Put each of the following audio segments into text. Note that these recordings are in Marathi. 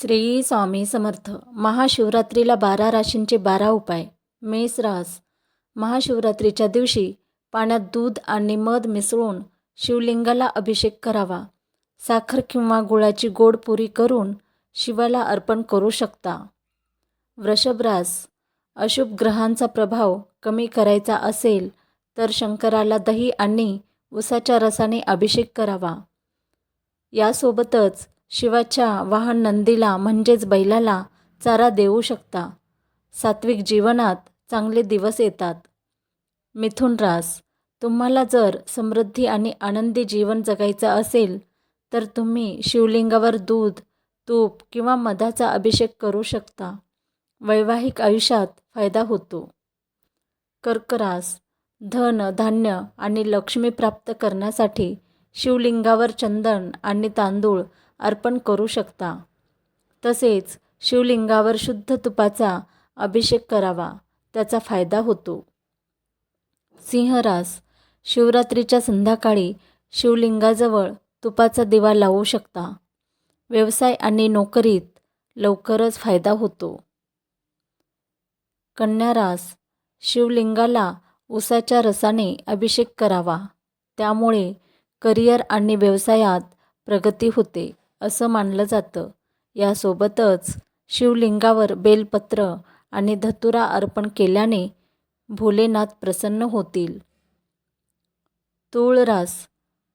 श्री स्वामी समर्थ. महाशिवरात्रीला बारा राशींचे बारा उपाय. मेष रास महाशिवरात्रीच्या दिवशी पाण्यात दूध आणि मध मिसळून शिवलिंगाला अभिषेक करावा. साखर किंवा गुळाची गोड पुरी करून शिवाला अर्पण करू शकता. वृषभरास अशुभ ग्रहांचा प्रभाव कमी करायचा असेल तर शंकराला दही आणि उसाच्या रसाने अभिषेक करावा. यासोबतच शिवाच्या वाहन नंदीला म्हणजेच बैलाला चारा देऊ शकता. सात्विक जीवनात चांगले दिवस येतात. मिथुन रास तुम्हाला जर समृद्धी आणि आनंदी जीवन जगायचं असेल तर तुम्ही शिवलिंगावर दूध तूप किंवा मधाचा अभिषेक करू शकता. वैवाहिक आयुष्यात फायदा होतो. कर्क रास धन धान्य आणि लक्ष्मी प्राप्त करण्यासाठी शिवलिंगावर चंदन आणि तांदूळ अर्पण करू शकता. तसेच शिवलिंगावर शुद्ध तुपाचा अभिषेक करावा त्याचा फायदा होतो. सिंहरास शिवरात्रीच्या संध्याकाळी शिवलिंगाजवळ तुपाचा दिवा लावू शकता. व्यवसाय आणि नोकरीत लवकरच फायदा होतो. कन्यारास शिवलिंगाला उसाच्या रसाने अभिषेक करावा त्यामुळे करिअर आणि व्यवसायात प्रगती होते. असं मानलं जातं. यासोबतच शिवलिंगावर बेलपत्र आणि धतुरा अर्पण केल्याने भोलेनाथ प्रसन्न होतील. तुळरास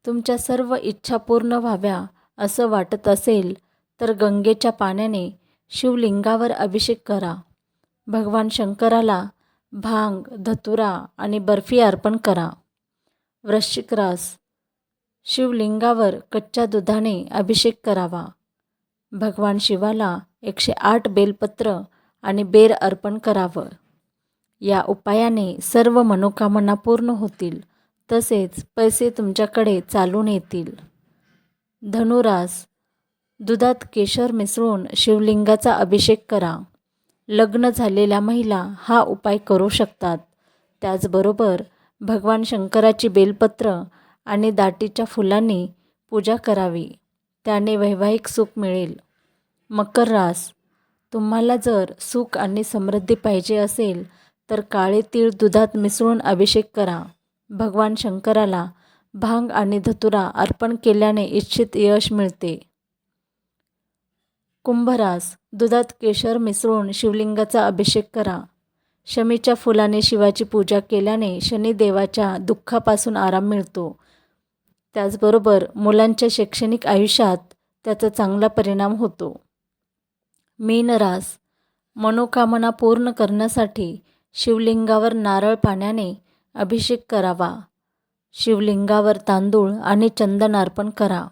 तुमच्या सर्व इच्छा पूर्ण व्हाव्या असं वाटत असेल तर गंगेच्या पाण्याने शिवलिंगावर अभिषेक करा. भगवान शंकराला भांग धतुरा आणि बर्फी अर्पण करा. वृश्चिक रास शिवलिंगावर कच्च्या दुधाने अभिषेक करावा. भगवान शिवाला एकशे आठ बेलपत्र आणि बेर अर्पण करावं. या उपायाने सर्व मनोकामना पूर्ण होतील. तसेच पैसे तुमच्याकडे चालून येतील. धनुरास दुधात केशर मिसळून शिवलिंगाचा अभिषेक करा. लग्न झालेल्या महिला हा उपाय करू शकतात. त्याचबरोबर भगवान शंकराची बेलपत्र आणि दाटीच्या फुलांनी पूजा करावी. त्याने वैवाहिक सुख मिळेल. मकर रास. तुम्हाला जर सुख आणि समृद्धी पाहिजे असेल तर काळे तीळ दुधात मिसळून अभिषेक करा. भगवान शंकराला भांग आणि धतुरा अर्पण केल्याने इच्छित यश मिळते. कुंभरास. दुधात केशर मिसळून शिवलिंगाचा अभिषेक करा. शमीच्या फुलाने शिवाची पूजा केल्याने शनिदेवाच्या दुःखापासून आराम मिळतो. त्याचबरोबर मुलांच्या शैक्षणिक आयुष्यात त्याचा चांगला परिणाम होतो. मीनरास मनोकामना पूर्ण करण्यासाठी शिवलिंगावर नारळ पाण्याने अभिषेक करावा. शिवलिंगावर तांदूळ आणि चंदन अर्पण करा.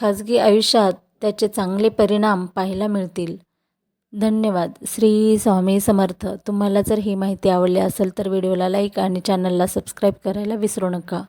खाजगी आयुष्यात त्याचे चांगले परिणाम पाहायला मिळतील. धन्यवाद. श्री स्वामी समर्थ. तुम्हाला जर ही माहिती आवडली असेल तर व्हिडिओला लाईक आणि चॅनलला सबस्क्राईब करायला विसरू नका.